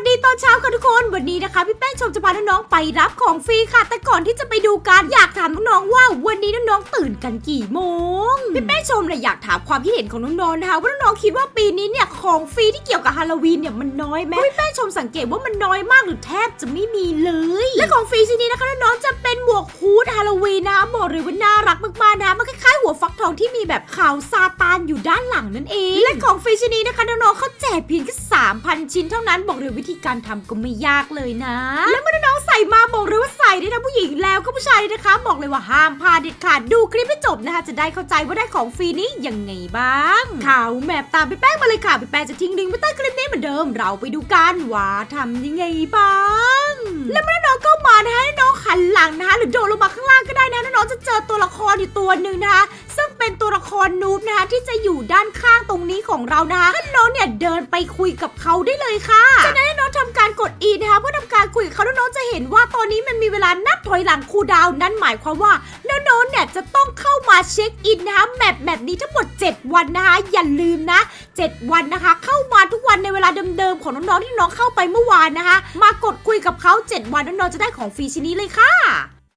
สดีตอนเช้าค่ะทุกคน วันนี้นะคะพี่แป้งชมจะพาน้องๆไปรับของฟรีค่ะ แต่ก่อนที่จะไปดูกันอยากถามน้องๆว่าวันนี้น้องๆตื่นกันกี่โมง พี่แป้งชมเนี่ยอยากถามความคิดเห็นของน้องๆนะคะว่าน้องๆคิดว่าปีนี้เนี่ยของฟรีที่เกี่ยวกับฮาโลวีนเนี่ยมันน้อยไหมพี่แป้งชมสังเกตว่ามันน้อยมากหรือแทบจะไม่มีเลย และของฟรีชิ้นนี้นะคะน้องๆจะเป็นหมวกฮูดฮาโลวีนนะบอกเลยว่าน่ารักมากๆนะมันคล้าย หัวฟักทองที่มีแบบขาวซาตานอยู่ด้านหลังนั่นเอง และของฟรีชิ้นนี้นะคะน้องๆเขาแจกเพียงแค่3,000 ชิ้นเท่านั้นบอกเลยวิธีการทำก็ไม่ยากเลยนะ แล้วเมื่อน้องใส่มาบอกเลยว่าใส่ได้ทั้งผู้หญิงแล้วก็ผู้ชายเลยนะคะ บอกเลยว่าห้ามพลาดเด็ดขาดดูคลิปให้จบนะคะ จะได้เข้าใจว่าได้ของฟรีนี้ยังไงบ้างข่าวแมปตามไปแป้งมาเลยค่ะไปแป้งจะทิ้งลิงก์ไว้ใต้คลิปนี้เหมือนเดิม เราไปดูกันว่าทำยังไงบ้าง หลังนะคะหรือโดดลงมาข้างล่างก็ได้นะน้องๆจะเจอตัวละครอยู่ตัวหนึ่งนะคะ ซึ่งเป็นตัวละครนูบนะคะที่จะอยู่ด้านข้างตรงนี้ของเรานะคะให้น้องเนี่ยเดินไปคุยกับเขาได้เลยค่ะจากนั้นน้องทำการกด E นะคะเพื่อทำการคุยกับเขาแล้วน้องจะเห็นว่าตอนนี้มันมีเวลานับถอยหลังคูดาวนั่นหมายความว่าน้องๆเนี่ยจะต้องเข้ามาเช็คอินนะคะแมปแบบนี้ทั้งหมด 7 วันนะคะอย่าลืมนะ 7 วันนะคะ เข้ามาทุกวันในเวลาเดิมๆของน้องๆที่น้องเข้าไปเมื่อวานนะคะ มากดคุยกับเขา 7 วันน้องๆจะได้ของฟรีชิ้นนี้เลยค่ะ